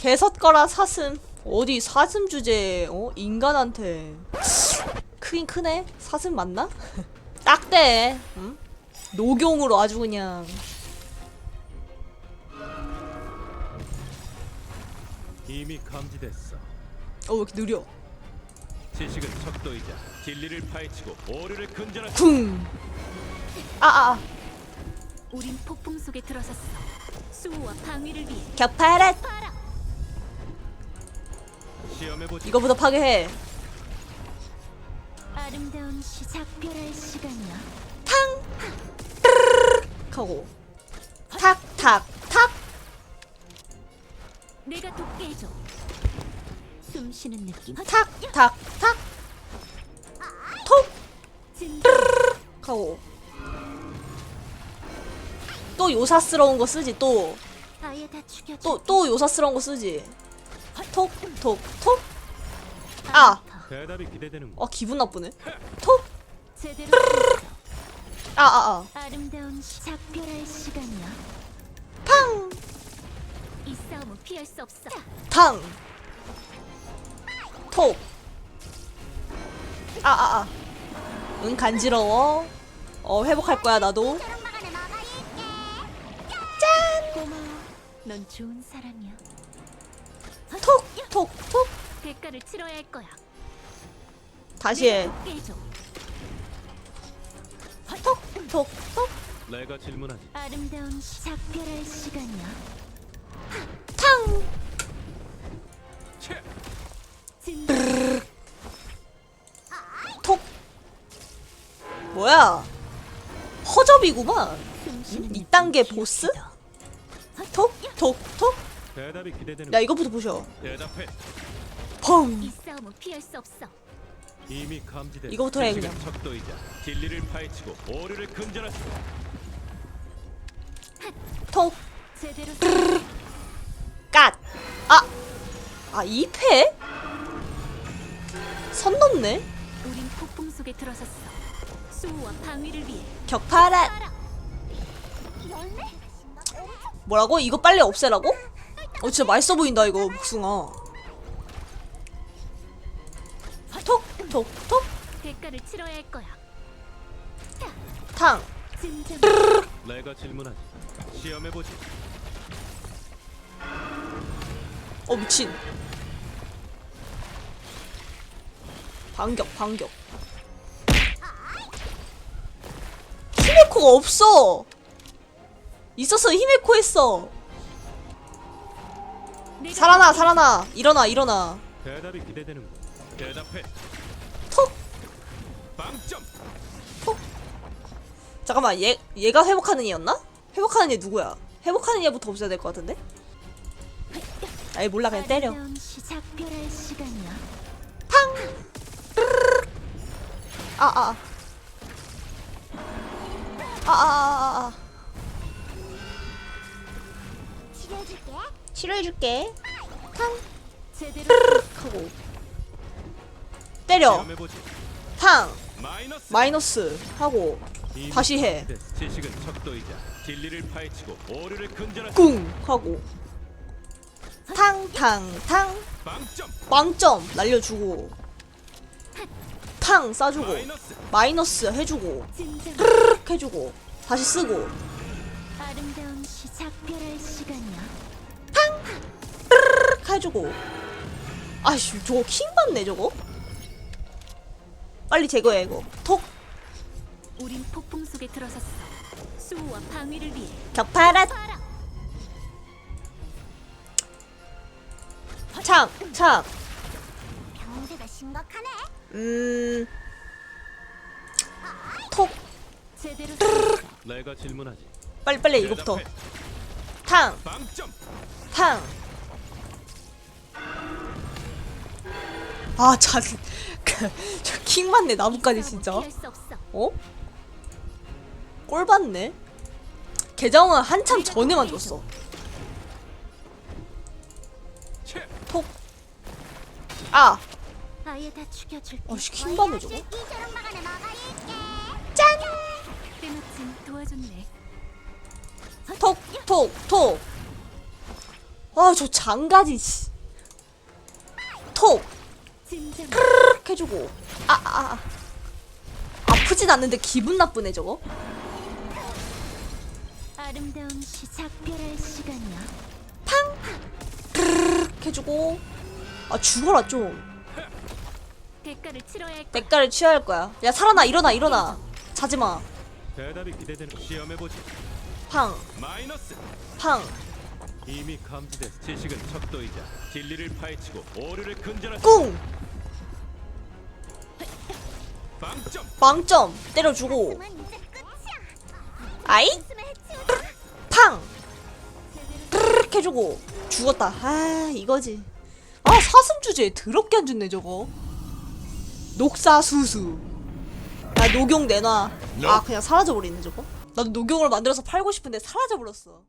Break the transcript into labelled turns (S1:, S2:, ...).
S1: 개섰거라 사슴 어디 사슴 주제에 어? 인간한테 크긴 크네 사슴 맞나? 딱대 응? 녹용으로 아주 그냥
S2: 이미 감지됐어.
S1: 어왜 이렇게 느려
S2: 지식은 척도이자 진리를 파헤치고 오류를 근절하자.
S1: 쿵 아아 아
S3: 우린 폭풍 속에 들어섰어. 수호와 방위를 위해
S1: 격파라. 이거부터 파괴해.
S3: 아름다운 시 작별할 시간이야.
S1: 하고. 탁 탁 탁!
S3: 내가 돕게 해줘. 숨 쉬는 느낌.
S1: 탁 탁 탁! 톡!
S3: 진
S1: 하고. 또 요사스러운 거 쓰지 또.
S3: 아예 다 죽여줘.
S1: 또, 또 요사스러운 거 쓰지. 톡, 톡, 톡. 아!
S2: 대답이 기대되는
S1: 어, 기분 나쁘네. 톡!
S3: 제대로.
S1: 아, 아, 아.
S3: 아름다운 시 작별할 시간이야.
S1: 팡!
S3: 이 싸움은 피할 수 없어.
S1: 탕! 톡! 아, 아, 아. 응, 간지러워. 어, 회복할 거야, 나도.
S3: 고마워. 넌 좋은 사람이야.
S1: 톡! 톡! 톡!
S3: 대가를 치러야 할 거야.
S1: 다시 해. 톡! 톡! 톡!
S2: 내가 질문하지.
S3: 아름다운 시 작별할 시간이야.
S1: 탕!
S3: 진
S1: 톡! 뭐야? 허접이구만.
S3: 숨 쉬는
S1: 이딴 게
S3: 느낌
S1: 보스? 톡! 톡! 톡!
S2: 대답이 기대되는
S1: 야, 이거부터 보셔.
S2: 대답해.
S1: 펑!
S3: 이 싸움은 피할 수 없어.
S2: 이미 감지됐어.
S1: 이거부터 해, 그냥.
S2: 척도이자 진리를 파헤치고 오류를 근절하자.
S1: 톡!
S3: 제대로
S1: 갓! 아! 아, 2패? 선 넘네?
S3: 우린 폭풍 속에 들어섰어. 수호와 방위를 위해
S1: 격파란! 뭐라고? 이거 빨리 없애라고? 어, 진짜 맛있어 보인다, 이거, 복숭아. 톡! 톡! 톡!
S3: 대가를 치러야 할 거야.
S1: 탕!
S2: 내가 질문하지. 시험해 보지.
S1: 어, 미친. 반격, 반격. 히메코가 없어! 있었어, 히메코 했어! 살아나, 살아나! 일어나, 일어나.
S2: 대답이 기대되는 군 대답해.
S1: 톡!
S2: 빵점.
S1: 잠깐만 얘 얘가 회복하는 애였나? 회복하는 애 누구야? 회복하는 애부터 없애야 될 것 같은데? 아이 몰라 그냥 때려
S3: 아름다운 시 작별할 시간이야.
S1: 아아아 아아아아
S3: 치료해줄게.
S1: 치료해줄게 탕 하고 때려. 탕
S2: 마이너스.
S1: 하고 다시 해.
S2: 근절하자.
S1: 꿍 하고 탕 탕탕
S2: 빵점.
S1: 빵점 날려주고 탕 싸주고
S2: 마이너스.
S1: 해주고. 탁 해주고 다시 쓰고
S3: 아름다운 시 작별할 시간이야.
S1: 탁 해주고 아씨 저거 킹 받네 저거 빨리 제거해 이거 톡
S3: 우린 폭풍 속에 들어섰어. 수호와 방위를 위해
S1: 격파라
S3: 파라.
S1: 참참
S3: 병세가 심각하네.
S1: 음... 톡
S3: 제대로
S2: 내가 질문하지.
S1: 빨리 빨리 이거부터. 탕
S2: 빵점.
S1: 탕. 아, 자, 저킹 맞네 나뭇가지 진짜.
S3: 어?
S1: 꼴 받네. 계정은 한참 전에 만들었어.
S2: 채.
S1: 톡. 아,
S3: 죽여줄게.
S1: 어씨 킹 받네 저거.
S3: 도와줬네.
S1: 톡, 톡, 톡. 아 저 장가지 씨. 톡. 크르륵 해주고 아, 아, 아. 아프진 않는데 기분 나쁘네 저거
S3: 아름다운 시 작별할 시간이야.
S1: 크르륵 해주고 아 죽어라 좀
S3: 대가를 치러야 할 거야.
S1: 대가를 취해야 할 거야 야 살아나 일어나 일어나 자지마
S2: 대답이 기대되는 시험해 보지.
S1: 팡
S2: 마이너스.
S1: 팡.
S2: 이미 감지된 지식은 척도이자 진리를 파헤치고 오류를 근절할
S1: 꿍!
S2: 빵점.
S1: 빵점! 때려주고. 아이. 팡! 크르륵 해주고. 죽었다. 아 이거지. 아 사슴 주제에 더럽게 안 좋네 저거. 녹사수수. 야 녹용 내놔. 아 그냥 사라져버리네 저거. 나도 녹용을 만들어서 팔고 싶은데 사라져버렸어